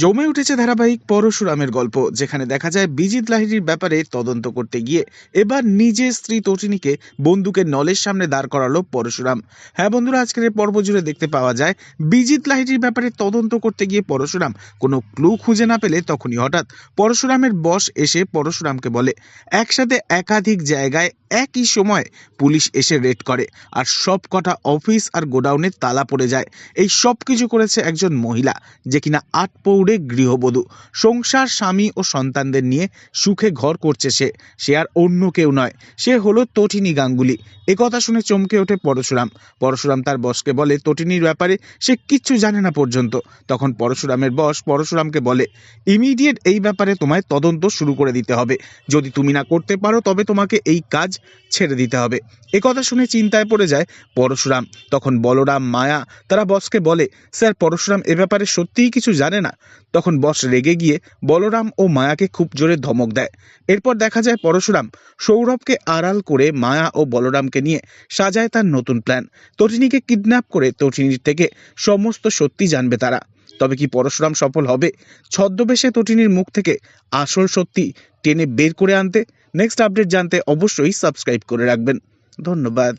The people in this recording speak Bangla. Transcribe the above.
জমে উঠেছে ধারাবাহিক পরশুরামের গল্প, যেখানে দেখা যায় বিজিত লাহিড়ির ব্যাপারে তদন্ত করতে গিয়ে এবার নিজের স্ত্রী তটিনীকে বন্দুকের নলের সামনে দাঁড় করালো পরশুরাম। হ্যাঁ বন্ধুরা, আজকের পর্ব জুড়ে দেখতে পাওয়া যায়, বিজিত লাহিড়ির ব্যাপারে তদন্ত করতে গিয়ে পরশুরাম কোনো ক্লু খুঁজে না পেলে তখনই হঠাৎ পরশুরামের বস এসে পরশুরামকে বলে, একসাথে একাধিক জায়গায় একই সময় পুলিশ এসে রেড করে, আর সব কটা অফিস আর গোডাউনে তালা পড়ে যায়। এই সব কিছু করেছে একজন মহিলা, যে কিনা আট পৌড়ে গৃহবধূ। সংসার, স্বামী ও সন্তানদের নিয়ে সুখে ঘর করছে সে। সে আর অন্য কেউ নয়। সে হলো তটিনী গাঙ্গুলি। একথা শুনে চমকে ওঠে পরশুরাম। পরশুরাম তার বসকে বলে, তটিনীর ব্যাপারে সে কিচ্ছু জানে না পর্যন্ত। তখন পরশুরামের বস পরশুরামকে বলে, ইমিডিয়েট এই ব্যাপারে তোমায় তদন্ত শুরু করে দিতে হবে। যদি তুমি না করতে পারো, তবে তোমাকে এই কাজ ছেড়ে দিতে হবে। একথা শুনে চিন্তায় পড়ে যায় পরশুরাম। তখন বলরাম, মায়া, তারা বসকে বলে, স্যার, পরশুরাম এ ব্যাপারে সত্যিই কিছু জানে না? তখন বস রেগে গিয়ে বলরাম ও মায়াকে খুব জোরে ধমক দেয়। এরপর দেখা যায় পরশুরাম সৌরভকে আড়াল করে মায়া ও বলরামকে নিয়ে সাজায় তার নতুন প্ল্যান তটিনীকে কিডন্যাপ করে তটিনীর থেকে সমস্ত সত্যি জানবে তারা। তবে কি পরশুরাম সফল হবে? ছদ্মবেশে তটিনীর মুখ থেকে আসল সত্যি টেনে বের করে আনতে? নেক্সট আপডেট জানতে অবশ্যই সাবস্ক্রাইব করে রাখবেন। ধন্যবাদ।